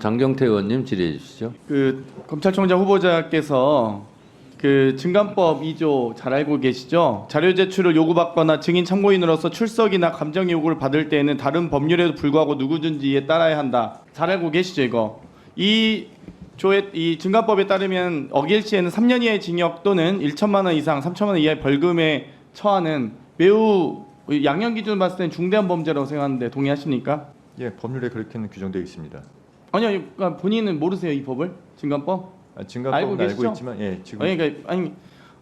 장경태 의원님 질의해 주시죠. 그 검찰총장 후보자께서 그 증감법 2조 잘 알고 계시죠? 자료 제출을 요구받거나 증인 참고인으로서 출석이나 감정 요구를 받을 때에는 다른 법률에도 불구하고 누구든지에 따라야 한다. 잘 알고 계시죠 이거? 이 조의 이 증감법에 따르면 어길 시에는 3년 이하의 징역 또는 1천만 원 이상 3천만 원 이하의 벌금에 처하는 매우 양형 기준 봤을 땐 중대한 범죄라고 생각하는데 동의하십니까? 예, 법률에 그렇게는 규정되어 있습니다. 아니요, 그러니까 본인은 모르세요 이 법을 증감법? 아, 증가법은 알고 알고, 계시죠? 있지만 예, 지금 아니 그러니까 아니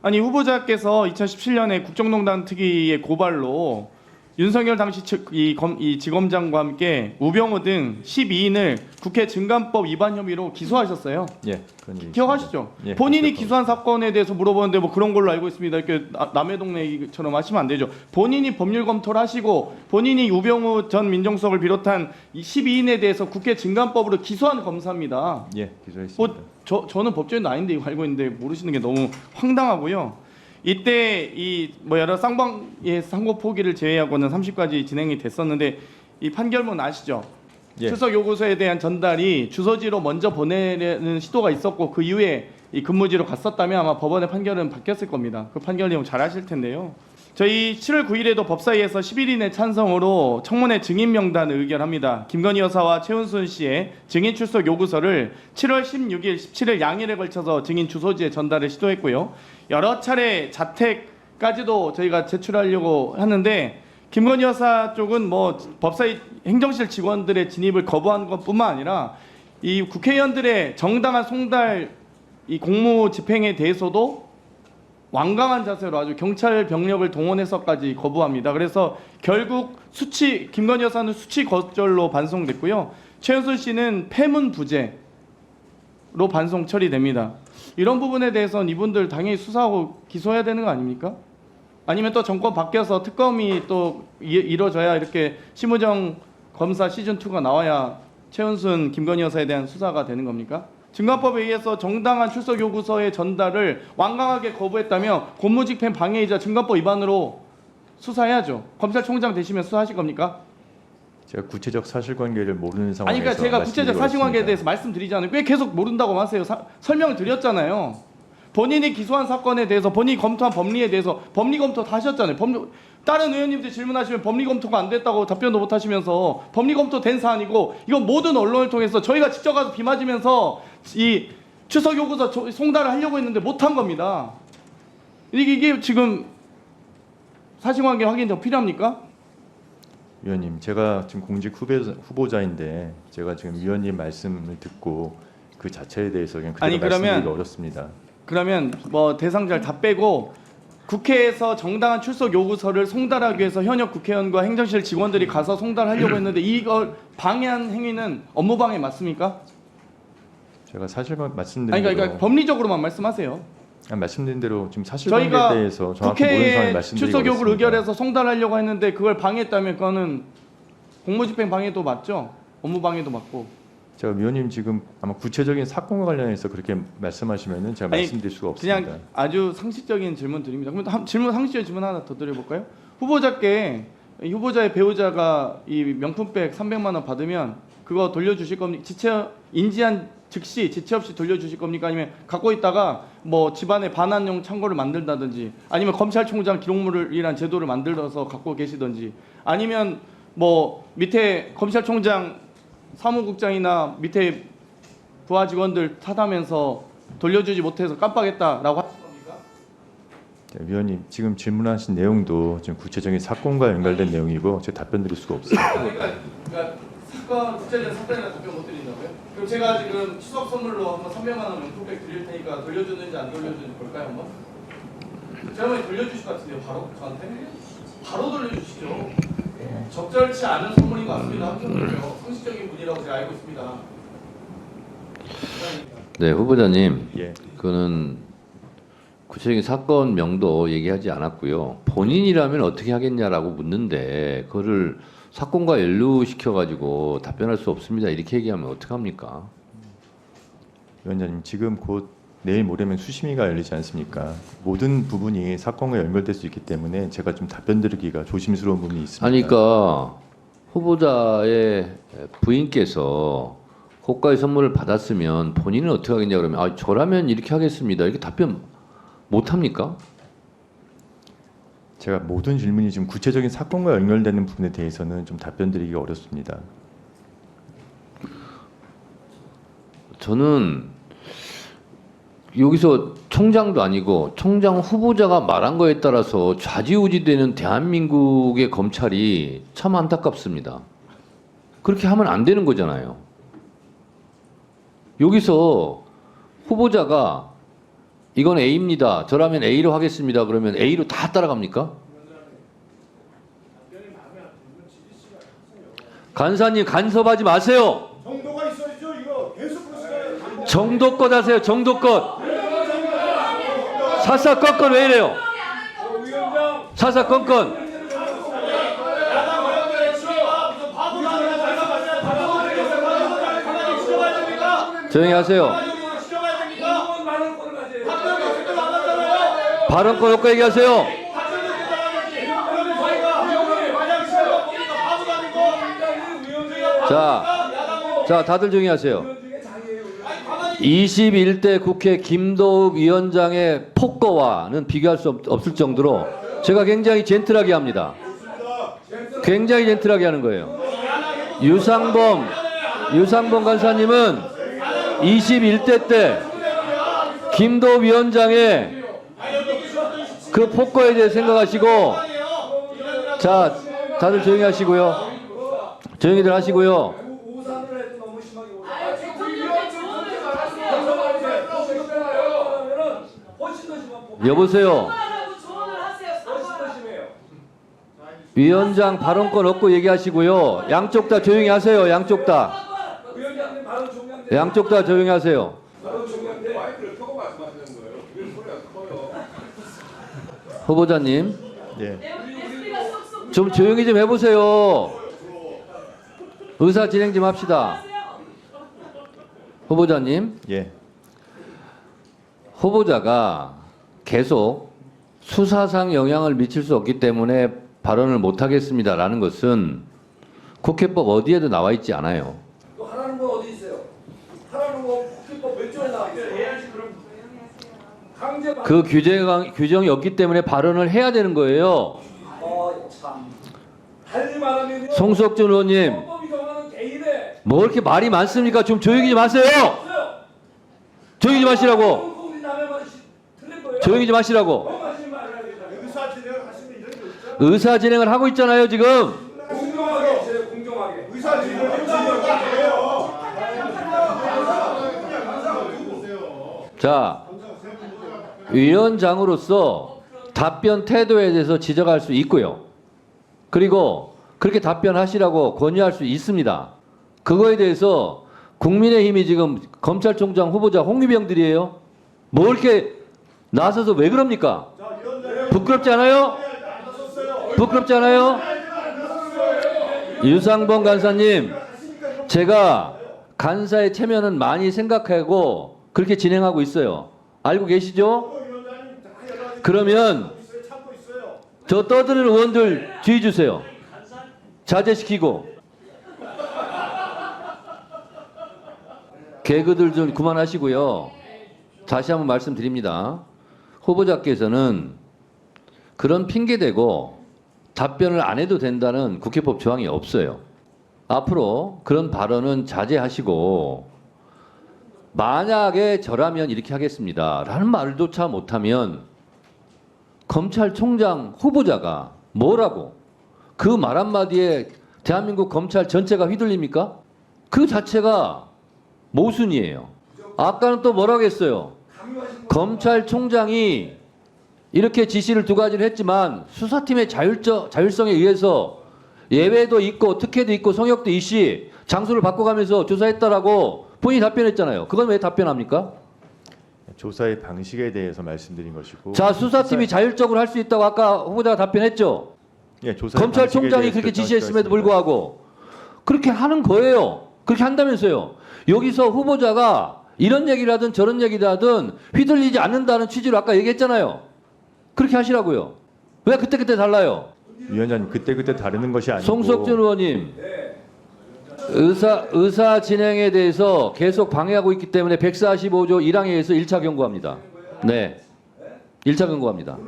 아니 후보자께서 2017년에 국정농단 특위의 고발로 윤석열 당시 측- 이, 검, 이 지검장과 함께 우병우 등 12인을 국회 증감법 위반 혐의로 기소하셨어요. 예, 그런 기억하시죠? 예, 본인이 그렇죠. 기소한 사건에 대해서 물어보는데 뭐 그런 걸로 알고 있습니다. 이렇게 나- 남의 동네 얘기처럼 하시면 안 되죠. 본인이 법률 검토를 하시고 본인이 우병우 전 민정수석을 비롯한 이 12인에 대해서 국회 증감법으로 기소한 검사입니다. 예, 기소했습니다. 뭐 저 저는 법조인도 아닌데 이거 알고 있는데 모르시는 게 너무 황당하고요. 이때 이 뭐 여러 쌍방의 상고 포기를 제외하고는 30까지 진행이 됐었는데 이 판결문 아시죠? 예. 출석 요구서에 대한 전달이 주소지로 먼저 보내는 시도가 있었고 그 이후에 이 근무지로 갔었다면 아마 법원의 판결은 바뀌었을 겁니다. 그 판결 내용 잘 아실 텐데요. 저희 7월 9일에도 법사위에서 11인의 찬성으로 청문회 증인 명단을 의결합니다. 김건희 여사와 최은순 씨의 증인 출석 요구서를 7월 16일, 17일 양일에 걸쳐서 증인 주소지에 전달을 시도했고요. 여러 차례 자택까지도 저희가 제출하려고 하는데 김건희 여사 쪽은 뭐 법사위 행정실 직원들의 진입을 거부한 것뿐만 아니라 이 국회의원들의 정당한 송달 이 공무 집행에 대해서도 완강한 자세로 아주 경찰 병력을 동원해서까지 거부합니다. 그래서 결국 수치 김건희 여사는 수치 거절로 반송됐고요. 최은순 씨는 폐문 부재로 반송 처리됩니다. 이런 부분에 대해서는 이분들 당연히 수사하고 기소해야 되는 거 아닙니까? 아니면 또 정권 바뀌어서 특검이 또 이- 이뤄져야 이렇게 심우정 검사 시즌 2가 나와야 최은순 김건희 여사에 대한 수사가 되는 겁니까? 증거법에 의해서 정당한 출석 요구서의 전달을 완강하게 거부했다면 공무집행 방해이자 증거법 위반으로 수사해야죠. 검찰총장 되시면 수사하실 겁니까? 제가 구체적 사실관계를 모르는 상황에서 아니 그러니까 제가 구체적 사실관계에. 대해서 말씀드리잖아요. 왜 계속 모른다고 하세요? 사- 설명을 드렸잖아요. 본인이 기소한 사건에 대해서 본인이 검토한 법리에 대해서 법리 검토 다 하셨잖아요. 법리 다른 의원님들 질문하시면 법리 검토가 안 됐다고 답변도 못 하시면서 법리 검토 된 사안이고 이건 모든 언론을 통해서 저희가 직접 가서 비 맞으면서 이 추석 요구서 조- 송달을 하려고 했는데 못한 겁니다. 이게, 이게 지금 사실관계 확인 더 필요합니까? 위원님, 제가 지금 공직 후보자, 후보자 인데 제가 지금 위원님 말씀을 듣고 그 자체에 대해서 그냥 아니, 그러면- 어렵습니다. 그러면 뭐 대상자를 다 빼고 국회에서 정당한 출석 요구서를 송달하기 위해서 현역 국회의원과 행정실 직원들이 가서 송달하려고 했는데 이걸 방해한 행위는 업무 방해 맞습니까? 제가 사실만 말씀드린 아니 대로 그러니까 법리적으로만 말씀하세요. 아, 말씀드린 대로 지금 사실관계에 대해서 정확히 모르는 상황에 국회에 말씀드리기 출석 요구를 어렵습니다. 의결해서 송달하려고 했는데 그걸 방해했다면 그거는 공무집행 방해도 맞죠? 업무 방해도 맞고. 제가 위원님 지금 아마 구체적인 사건과 관련해서 그렇게 말씀하시면은 제가 아니, 말씀드릴 수가 없습니다. 그냥 아주 상식적인 질문 드립니다. 그럼 한, 질문 상식적인 질문 하나 더 드려볼까요? 후보자께 이 후보자의 배우자가 이 명품백 300만 원 받으면 그거 돌려주실 겁니까? 지체 인지한 즉시 지체 없이 돌려주실 겁니까? 아니면 갖고 있다가 뭐 집안에 반환용 창고를 만들다든지 아니면 검찰총장 기록물이란 제도를 만들어서 갖고 계시든지 아니면 뭐 밑에 검찰총장 사무국장이나 밑에 부하 직원들 타다면서 돌려주지 못해서 깜빡했다라고 하실 겁니까? 네, 위원님 지금 질문하신 내용도 지금 구체적인 사건과 연관된 내용이고 제가 답변 드릴 수가 없습니다. 그러니까, 그러니까 사건 구체적인 사건이나 답변 못 드린다고요? 그럼 제가 지금 추석 선물로 한번 300만 원 명품백 드릴 테니까 돌려주는지 안 돌려주는지 볼까요 한번? 제가 돌려주실 것 같은데요 바로 저한테? 바로 돌려주시죠. 적절치 않은 선물인 것 같습니다. 상식적인 분이라고 제가 알고 있습니다. 네, 후보자님. 예, 그거는 구체적인 사건 명도 얘기하지 않았고요. 본인이라면 어떻게 하겠냐라고 묻는데 그거를 사건과 연루시켜 가지고 답변할 수 없습니다. 이렇게 얘기하면 어떻게 합니까? 위원장님 지금 곧 내일 모레면 수심위가 열리지 않습니까? 모든 부분이 사건과 연결될 수 있기 때문에 제가 좀 답변 드리기가 조심스러운 부분이 있습니다. 아니, 그러니까 후보자의 부인께서 호가의 선물을 받았으면 본인은 어떻게 하겠냐 그러면 아 저라면 이렇게 하겠습니다. 이렇게 답변 못 합니까? 제가 모든 질문이 지금 구체적인 사건과 연결되는 부분에 대해서는 좀 답변드리기 어렵습니다. 저는 여기서 총장도 아니고 총장 후보자가 말한 거에 따라서 좌지우지되는 대한민국의 검찰이 참 안타깝습니다. 그렇게 하면 안 되는 거잖아요. 여기서 후보자가 이건 A입니다. 저라면 A로 하겠습니다. 그러면 A로 다 따라갑니까? 간사님 간섭하지 마세요. 정도가 있어야죠. 이거 계속? 정도껏 하세요. 정도껏. 사사건건 왜 이래요? 사사건건. 조용히 하세요. 발언권 없고 얘기하세요. 자, 자, 다들 조용히 하세요. 21대 국회 김도읍 위원장의 폭거와는 비교할 수 없, 없을 정도로 제가 굉장히 젠틀하게 합니다. 굉장히 젠틀하게 하는 거예요. 유상범, 유상범 간사님은 21대 때 김도읍 위원장의 그 폭거에 대해 생각하시고 자, 다들 조용히 하시고요. 조용히들 하시고요. 여보세요. 위원장 발언권 없고 얘기하시고요. 양쪽 다 조용히 하세요. 양쪽 다. 양쪽 다 조용히 하세요. 후보자님, 예. 좀 조용히 좀 해보세요. 의사 진행 좀 합시다. 후보자님, 예. 후보자가 계속 수사상 영향을 미칠 수 없기 때문에 발언을 못 하겠습니다라는 것은 국회법 어디에도 나와 있지 않아요. 또 하라는 건 어디 있어요? 하라는 건 국회법 몇 조에 나와 있어요? 그 규제가 규정이 없기 때문에 발언을 해야 되는 거예요. 송석준 의원님, 뭐 이렇게 말이 많습니까? 좀 조용히 좀 하세요. 조용히 좀 하시라고. 조용히 좀 하시라고. 의사 진행을 하고 있잖아요, 지금. 자, 위원장으로서 답변 태도에 대해서 지적할 수 있고요. 그리고 그렇게 답변하시라고 권유할 수 있습니다. 그거에 대해서 국민의힘이 지금 검찰총장 후보자 홍위병들이에요. 뭐 이렇게 나서서 왜 그럽니까? 부끄럽지 않아요? 부끄럽지 않아요? 유상범 간사님, 제가 간사의 체면은 많이 생각하고 그렇게 진행하고 있어요. 알고 계시죠? 그러면. 저 떠드는 의원들 주의 주세요. 자제시키고. 개그들 좀 그만하시고요. 다시 한번 말씀드립니다. 후보자께서는 그런 핑계대고 답변을 안 해도 된다는 국회법 조항이 없어요. 앞으로 그런 발언은 자제하시고 만약에 저라면 이렇게 하겠습니다. 라는 말조차 못하면 검찰총장 후보자가 뭐라고 그 말 한마디에 대한민국 검찰 전체가 휘둘립니까? 그 자체가 모순이에요. 아까는 또 뭐라고 했어요? 검찰총장이 이렇게 지시를 두 가지를 했지만 수사팀의 자율적, 자율성에 의해서 예외도 있고 특혜도 있고 성역도 있시 장소를 바꿔가면서 조사했다라고 본인이 답변했잖아요. 그건 왜 답변합니까? 조사의 방식에 대해서 말씀드린 것이고. 자 수사팀이 자율적으로 할 수 있다고 아까 후보자가 답변했죠. 예, 조사의 검찰총장이 방식에 그렇게 대해서 지시했음에도 결정하겠습니다. 불구하고 그렇게 하는 거예요. 그렇게 한다면서요. 여기서 후보자가 이런 얘기를 하든 저런 얘기를 하든 휘둘리지 않는다는 취지로 아까 얘기했잖아요. 그렇게 하시라고요. 왜 그때그때 달라요? 위원장님 그때 그때 다르는 것이 아니고 송석준 의원님. 의사 의사 진행에 대해서 계속 방해하고 있기 때문에 145조 1항에 의해서 1차 경고합니다. 네. 1차 경고합니다.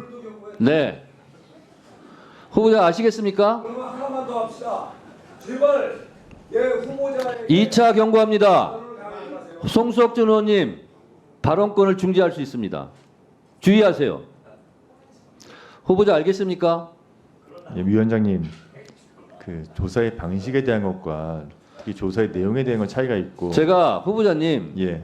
네. 후보자 아시겠습니까? 하나만 더 합시다. 제발 예 후보자의 2차 경고합니다. 송석준 의원님 발언권을 중지할 수 있습니다. 주의하세요. 후보자 알겠습니까? 예, 위원장님 그 조사의 방식에 대한 것과 특히 조사의 내용에 대한 건 차이가 있고 제가 후보자님 예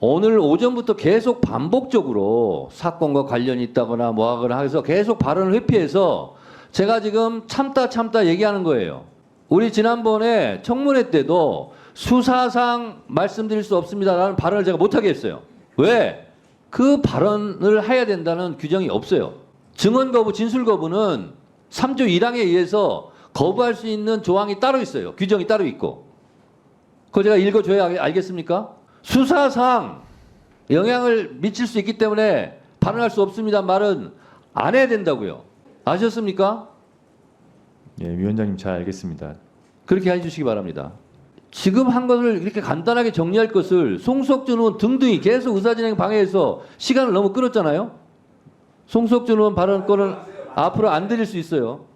오늘 오전부터 계속 반복적으로 사건과 관련이 있다거나 뭐 하거나 해서 계속 발언을 회피해서 제가 지금 참다 참다 얘기하는 거예요. 우리 지난번에 청문회 때도 수사상 말씀드릴 수 없습니다라는 발언을 제가 못하게 했어요. 왜? 그 발언을 해야 된다는 규정이 없어요. 증언 거부, 진술 거부는 3조 1항에 의해서 거부할 수 있는 조항이 따로 있어요. 규정이 따로 있고. 그거 제가 읽어줘야 알- 알겠습니까? 수사상 영향을 미칠 수 있기 때문에 발언할 수 없습니다 말은 안 해야 된다고요. 아셨습니까? 예, 위원장님 잘 알겠습니다. 그렇게 해주시기 바랍니다. 지금 한 것을 이렇게 간단하게 정리할 것을 송석준 의원 등등이 계속 의사진행 방해해서 시간을 너무 끌었잖아요. 송석준 의원 발언권은 앞으로 안 드릴 수 있어요.